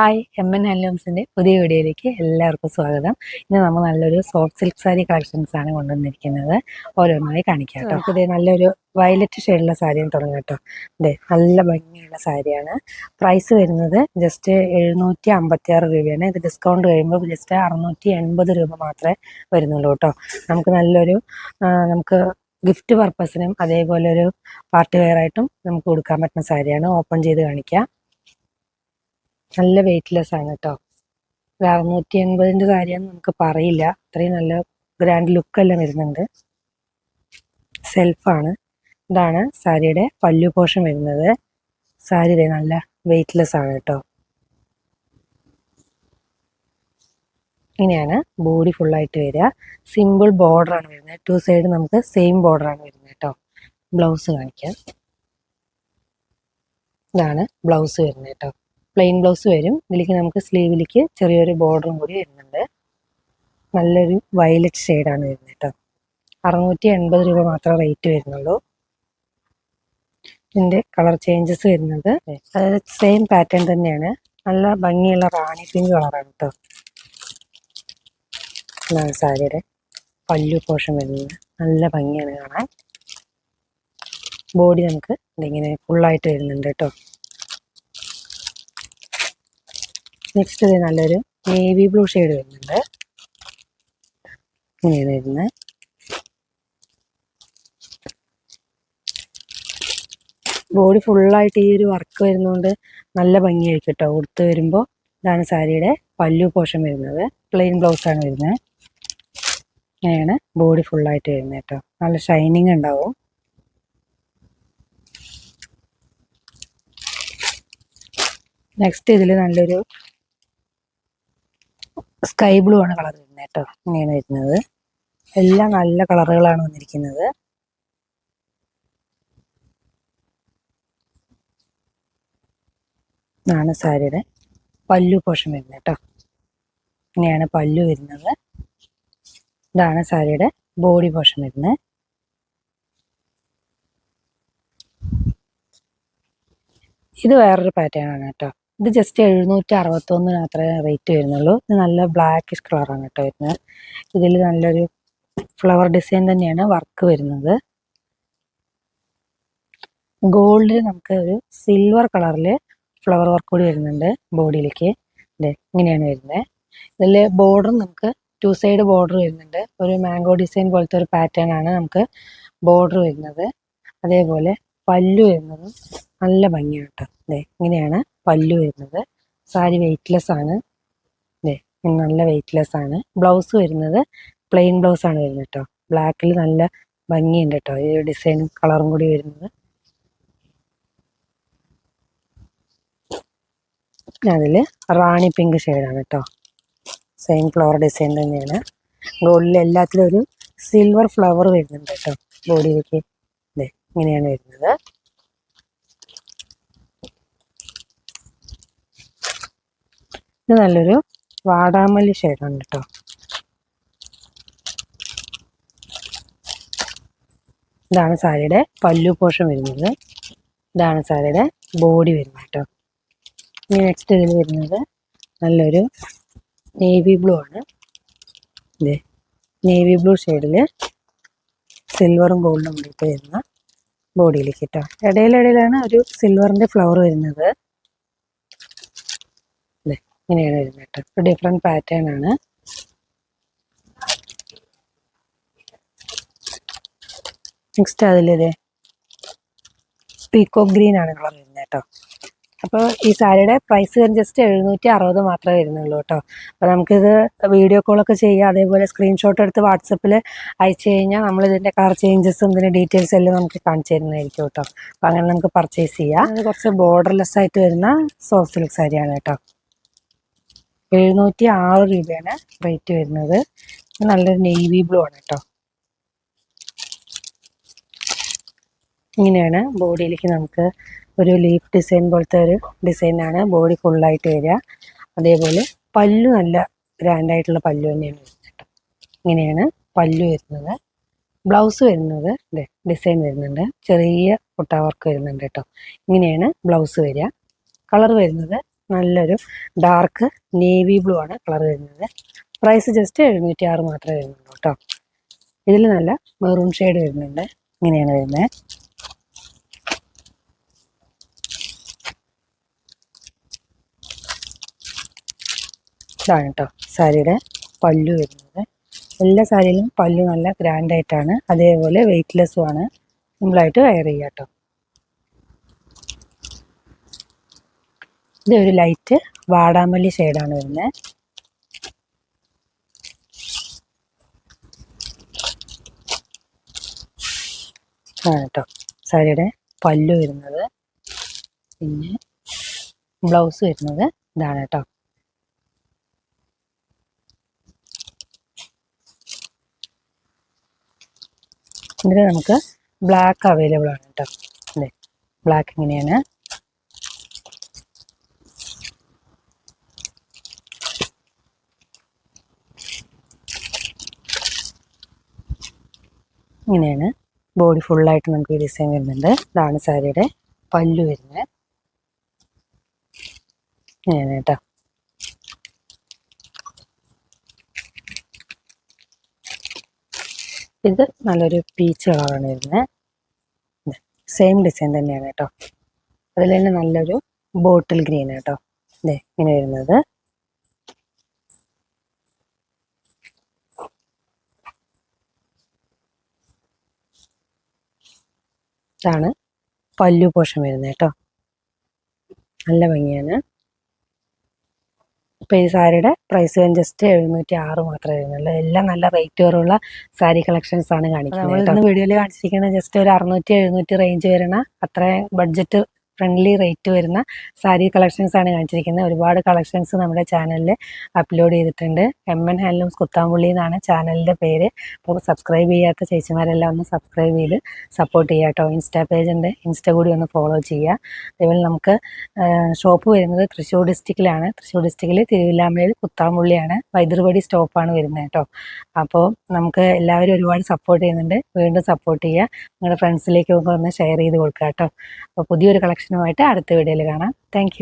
Hi M N ഹാൻഡ്ലൂംസിന്റെ പുതിയ വീഡിയോയിലേക്ക് എല്ലാവർക്കും സ്വാഗതം. ഇന്ന് നമ്മൾ നല്ലൊരു സോഫ്റ്റ് സിൽക്ക് സാരി കളക്ഷൻസ് ആണ് കൊണ്ടുവന്നിരിക്കുന്നത്. ഓരോന്നായി കാണിക്കാം കേട്ടോ. ഇതേ നല്ലൊരു വയലറ്റ് ഷെയ്ഡുള്ള സാരിയും തുടങ്ങി കേട്ടോ. അതെ നല്ല ഭംഗിയുള്ള സാരിയാണ് പ്രൈസ് വരുന്നത് ജസ്റ്റ് എഴുന്നൂറ്റി അമ്പത്തി ആറ് രൂപയാണ്. ഇത് ഡിസ്കൗണ്ട് കഴിയുമ്പോൾ ജസ്റ്റ് അറുന്നൂറ്റി എൺപത് രൂപ മാത്രമേ വരുന്നുള്ളൂ കേട്ടോ. നമുക്ക് നല്ലൊരു നമുക്ക് ഗിഫ്റ്റ് പർപ്പസിനും അതേപോലെ ഒരു പാർട്ടി വെയർ ആയിട്ടും നമുക്ക് കൊടുക്കാൻ പറ്റുന്ന സാരിയാണ് ഓപ്പൺ ചെയ്ത് കാണിക്കാം. നല്ല വെയിറ്റ്ലെസ് ആണ് കേട്ടോ. ഒരു അറുന്നൂറ്റി എൺപതിന്റെ സാരിയാന്ന് നമുക്ക് പറയില്ല. അത്രയും നല്ല ഗ്രാൻഡ് ലുക്ക് എല്ലാം വരുന്നുണ്ട്. സെൽഫാണ് ഇതാണ് സാരിയുടെ പല്ലു പോഷൻ വരുന്നത്. സാരി നല്ല വെയിറ്റ്ലെസ് ആണ് കേട്ടോ. ഇങ്ങനെയാണ് ബോഡി ഫുള്ളായിട്ട് വരിക. സിമ്പിൾ ബോർഡർ ആണ് വരുന്നത്. ടു സൈഡ് നമുക്ക് സെയിം ബോർഡർ ആണ് വരുന്നത് കേട്ടോ. ബ്ലൗസ് കാണിക്കാം. ഇതാണ് ബ്ലൗസ് വരുന്നത് കേട്ടോ. പ്ലെയിൻ ബ്ലൗസ് വരും. ഇതിലേക്ക് നമുക്ക് സ്ലീവിലേക്ക് ചെറിയൊരു ബോർഡറും കൂടി വരുന്നുണ്ട്. നല്ലൊരു വയലറ്റ് ഷെയ്ഡാണ് വരുന്നത് കേട്ടോ. അറുന്നൂറ്റി എൺപത് രൂപ മാത്രമേ റേറ്റ് വരുന്നുള്ളൂ. ഇതിന്റെ കളർ ചേഞ്ചസ് വരുന്നത്. അതായത് സെയിം പാറ്റേൺ തന്നെയാണ്. നല്ല ഭംഗിയുള്ള റാണി പിങ്ക് കളറാണ് കേട്ടോ. സാരിയുടെ പല്ലു പോഷൻ വരുന്നത്. നല്ല ഭംഗിയാണ് കാണാൻ. ബോഡി നമുക്ക് ഇതിങ്ങനെ ഫുള്ളായിട്ട് വരുന്നുണ്ട് കേട്ടോ. നെക്സ്റ്റ് ഇത് നല്ലൊരു നേവി ബ്ലൂ ഷെയ്ഡ് വരുന്നുണ്ട്. ഇങ്ങനെയാണ് വരുന്നത് ബോഡി ഫുള്ളായിട്ട് ഈ ഒരു വർക്ക് വരുന്നതുകൊണ്ട് നല്ല ഭംഗിയായിരിക്കും കേട്ടോ. ഉടുത്ത് വരുമ്പോൾ ഇതാണ് സാരിയുടെ പല്ലു പോഷൻ വരുന്നത്. പ്ലെയിൻ ബ്ലൗസ് ആണ് വരുന്നത് ഇങ്ങനെയാണ് ബോഡി ഫുള്ളായിട്ട് വരുന്നത് കേട്ടോ. നല്ല ഷൈനിങ് ഉണ്ടാവും. നെക്സ്റ്റ് ഇതിൽ നല്ലൊരു സ്കൈ ബ്ലൂ ആണ് കളർ വരുന്നത് കേട്ടോ. ഇങ്ങനെയാണ് വരുന്നത്. എല്ലാം നല്ല കളറുകളാണ് വന്നിരിക്കുന്നത്. ഇതാണ് സാരിയുടെ പല്ലു പോഷൻ വരുന്നത് കേട്ടോ. ഇങ്ങനെയാണ് പല്ലു വരുന്നത്. ഇതാണ് സാരിയുടെ ബോഡി പോഷൻ വരുന്നത്. ഇത് വേറൊരു പാറ്റേൺ ആണ് കേട്ടോ. ഇത് ജസ്റ്റ് എഴുന്നൂറ്റി അറുപത്തൊന്ന് മാത്രമേ റേറ്റ് വരുന്നുള്ളൂ. ഇത് നല്ല ബ്ലാക്കിഷ് കളറാണ് കേട്ടോ വരുന്നത്. ഇതിൽ നല്ലൊരു ഫ്ലവർ ഡിസൈൻ തന്നെയാണ് വർക്ക് വരുന്നത്. ഗോൾഡിൽ നമുക്ക് ഒരു സിൽവർ കളറിൽ ഫ്ലവർ വർക്ക് കൂടി വരുന്നുണ്ട് ബോഡിയിലേക്ക് അതെ ഇങ്ങനെയാണ് വരുന്നത്. ഇതിൽ ബോർഡർ നമുക്ക് ടു സൈഡ് ബോർഡർ വരുന്നുണ്ട്. ഒരു മാംഗോ ഡിസൈൻ പോലത്തെ ഒരു പാറ്റേൺ ആണ് നമുക്ക് ബോർഡർ വരുന്നത്. അതേപോലെ പല്ലു വരുന്നതും നല്ല ഭംഗിയാണ് കേട്ടോ. അതെ ഇങ്ങനെയാണ് പല്ലു വരുന്നത്. സാരി വെയ്റ്റ്ലെസ് ആണ്. അതെ നല്ല വെയ്റ്റ്ലെസ് ആണ്. ബ്ലൗസ് വരുന്നത് പ്ലെയിൻ ബ്ലൗസ് ആണ് വരുന്നത് കേട്ടോ ബ്ലാക്കിൽ നല്ല ഭംഗിയുണ്ട് കേട്ടോ ഈ ഡിസൈനും കളറും കൂടി വരുന്നത്. അതിൽ റാണി പിങ്ക് ഷെയ്ഡാണ് കേട്ടോ സെയിം ഫ്ലവർ ഡിസൈൻ തന്നെയാണ്. ഗോൾഡിൽ എല്ലാത്തിലും ഒരു സിൽവർ ഫ്ലവർ വരുന്നുണ്ട് കേട്ടോ ബോഡിയിലേക്ക് അതെ ഇങ്ങനെയാണ് വരുന്നത്. ഇത് നല്ലൊരു വാടാമല്ലി ഷെയ്ഡാണ് കേട്ടോ ഇതാണ് സാരിയുടെ പല്ലു പോഷൻ വരുന്നത്. ഇതാണ് സാരിയുടെ ബോഡി വരുന്നത് കേട്ടോ ഇനി നെക്സ്റ്റ് ഇതിൽ വരുന്നത് നല്ലൊരു നേവി ബ്ലൂ ആണ്. ഇതേ നേവി ബ്ലൂ ഷെയ്ഡിൽ സിൽവറും ഗോൾഡും കൂടിയിട്ട് വരുന്ന ബോഡിയിലേക്ക് കേട്ടോ ഇടയിലിടയിലാണ് ഒരു സിൽവറിന്റെ ഫ്ലവർ വരുന്നത്. ഇങ്ങനെയാണ് വരുന്നത്. കേട്ടോ ഒരു ഡിഫറെന്റ് പാറ്റേൺ ആണ്. നെക്സ്റ്റ് അതിലിതേ പീക്കോ ഗ്രീൻ ആണ് കളർ വരുന്നത് കേട്ടോ. അപ്പോൾ ഈ സാരിയുടെ പ്രൈസ് ജസ്റ്റ് എഴുന്നൂറ്റി അറുപത് മാത്രമേ വരുന്നുള്ളൂ കേട്ടോ. അപ്പോൾ നമുക്കിത് വീഡിയോ കോളൊക്കെ ചെയ്യാം. അതേപോലെ സ്ക്രീൻഷോട്ട് എടുത്ത് വാട്സപ്പിൽ അയച്ചു കഴിഞ്ഞാൽ നമ്മൾ ഇതിന്റെ കളർ ചേഞ്ചസും ഇതിന്റെ ഡീറ്റെയിൽസ് എല്ലാം നമുക്ക് കാണിച്ചു തരുന്നതായിരിക്കും കേട്ടോ. അപ്പോൾ അങ്ങനെ നമുക്ക് പർച്ചേസ് ചെയ്യാം. അത് കുറച്ച് ബോർഡർലെസ് ആയിട്ട് വരുന്ന സോഫ്റ്റ് സിൽക്ക് സാരിയാണ് കേട്ടോ. എഴുന്നൂറ്റി ആറ് രൂപയാണ് റേറ്റ് വരുന്നത്. നല്ലൊരു നേവി ബ്ലൂ ആണ് കേട്ടോ. ഇങ്ങനെയാണ് ബോഡിയിലേക്ക് നമുക്ക് ഒരു ലീഫ് ഡിസൈൻ പോലത്തെ ഒരു ഡിസൈനാണ് ബോഡി ഫുള്ളായിട്ട് വരിക. അതേപോലെ പല്ലു നല്ല ഗ്രാൻഡായിട്ടുള്ള പല്ലു തന്നെയാണ് വരുന്നത് കേട്ടോ. ഇങ്ങനെയാണ് പല്ലു വരുന്നത്. ബ്ലൗസ് വരുന്നത് ഡിസൈൻ വരുന്നുണ്ട്. ചെറിയ കുട്ടാവർക്ക് വരുന്നുണ്ട് കേട്ടോ. ഇങ്ങനെയാണ് ബ്ലൗസ് വരിക. കളർ വരുന്നത് നല്ലൊരു ഡാർക്ക് നേവി ബ്ലൂ ആണ് കളർ വരുന്നത്. പ്രൈസ് ജസ്റ്റ് എഴുന്നൂറ്റി ആറ് മാത്രമേ വരുന്നുള്ളൂ കേട്ടോ. ഇതിൽ നല്ല മെറൂൺ ഷെയ്ഡ് വരുന്നുണ്ട്. ഇങ്ങനെയാണ് വരുന്നത് ഇതാണ് കേട്ടോ സാരിയുടെ പല്ലു വരുന്നത്. എല്ലാ സാരിയിലും പല്ലു നല്ല ഗ്രാൻഡായിട്ടാണ് അതേപോലെ വെയ്റ്റ്ലെസ്സും ആണ്. സിമ്പിളായിട്ട് വെയർ ചെയ്യാം കേട്ടോ. ഇത് ഒരു ലൈറ്റ് വാടാമല്ലി ഷെയ്ഡാണ് വരുന്നത് കേട്ടോ സാരിയുടെ പല്ലു വരുന്നത്. പിന്നെ ബ്ലൗസ് വരുന്നത്. ഇതാണ് കേട്ടോ ഇതിൽ നമുക്ക് ബ്ലാക്ക് അവൈലബിൾ ആണ് കേട്ടോ അതെ ബ്ലാക്ക് ഇങ്ങനെയാണ്. ഇങ്ങനെയാണ്. ബോഡി ഫുള്ളായിട്ട് നമുക്ക് ഈ ഡിസൈൻ വരുന്നുണ്ട്. ഇതാണ് സാരിയുടെ പല്ലു വരുന്നത്. ഇങ്ങനെയാണ് കേട്ടോ. ഇത് നല്ലൊരു പീച്ച് കളറാണ് വരുന്നത്. സെയിം ഡിസൈൻ തന്നെയാണ് കേട്ടോ. അതിൽ തന്നെ നല്ലൊരു ബോട്ടിൽ ഗ്രീൻ കേട്ടോ. ഇതേ ഇങ്ങനെ വരുന്നത്. ഇതാണ് പല്ലു പോഷം വരുന്നത് കേട്ടോ. നല്ല ഭംഗിയാണ്. ഇപ്പൊ ഈ സാരിയുടെ പ്രൈസ് ജസ്റ്റ് എഴുന്നൂറ്റി ആറ് മാത്രമേ വരുന്നുള്ളൂ. എല്ലാം നല്ല റേറ്റ് കുറവുള്ള സാരി കളക്ഷൻസ് ആണ് കാണിക്കുന്നത് നമ്മൾ വീഡിയോയിൽ കാണിച്ചിരിക്കുന്നത് ജസ്റ്റ് ഒരു അറുന്നൂറ്റി എഴുന്നൂറ്റി റേഞ്ച് വരണ അത്രയും ബഡ്ജറ്റ് ഫ്രണ്ട്ലി റേറ്റ് വരുന്ന സാരി കളക്ഷൻസ് ആണ് കാണിച്ചിരിക്കുന്നത്. ഒരുപാട് കളക്ഷൻസ് നമ്മുടെ ചാനലിൽ അപ്ലോഡ് ചെയ്തിട്ടുണ്ട്. എം എൻ ഹാൻഡ്ലൂംസ് കുത്താമ്പുള്ളി എന്നാണ് ചാനലിന്റെ പേര്. അപ്പോൾ സബ്സ്ക്രൈബ് ചെയ്യാത്ത ചേച്ചിമാരെല്ലാം ഒന്ന് സബ്സ്ക്രൈബ് ചെയ്ത് സപ്പോർട്ട് ചെയ്യുക കേട്ടോ. ഇൻസ്റ്റാ പേജ് ഉണ്ട്. ഇൻസ്റ്റ കൂടി ഒന്ന് ഫോളോ ചെയ്യുക. അതേപോലെ നമുക്ക് ഷോപ്പ് വരുന്നത് തൃശ്ശൂർ ഡിസ്ട്രിക്റ്റിലാണ് തൃശ്ശൂർ ഡിസ്ട്രിക്റ്റിൽ തിരുവില്ലാമലയിൽ കുത്താമ്പുള്ളിയാണ് വൈദ്യുർപടി സ്റ്റോപ്പാണ് വരുന്നത് കേട്ടോ. അപ്പോൾ നമുക്ക് എല്ലാവരും ഒരുപാട് സപ്പോർട്ട് ചെയ്യുന്നുണ്ട്. വീണ്ടും സപ്പോർട്ട് ചെയ്യുക. നിങ്ങളുടെ ഫ്രണ്ട്സിലേക്കൊക്കെ ഒന്ന് ഷെയർ ചെയ്ത് കൊടുക്കുക കേട്ടോ. അപ്പോൾ പുതിയൊരു കളക്ഷനുമായിട്ട് അടുത്ത വീഡിയോയിൽ കാണാം. താങ്ക്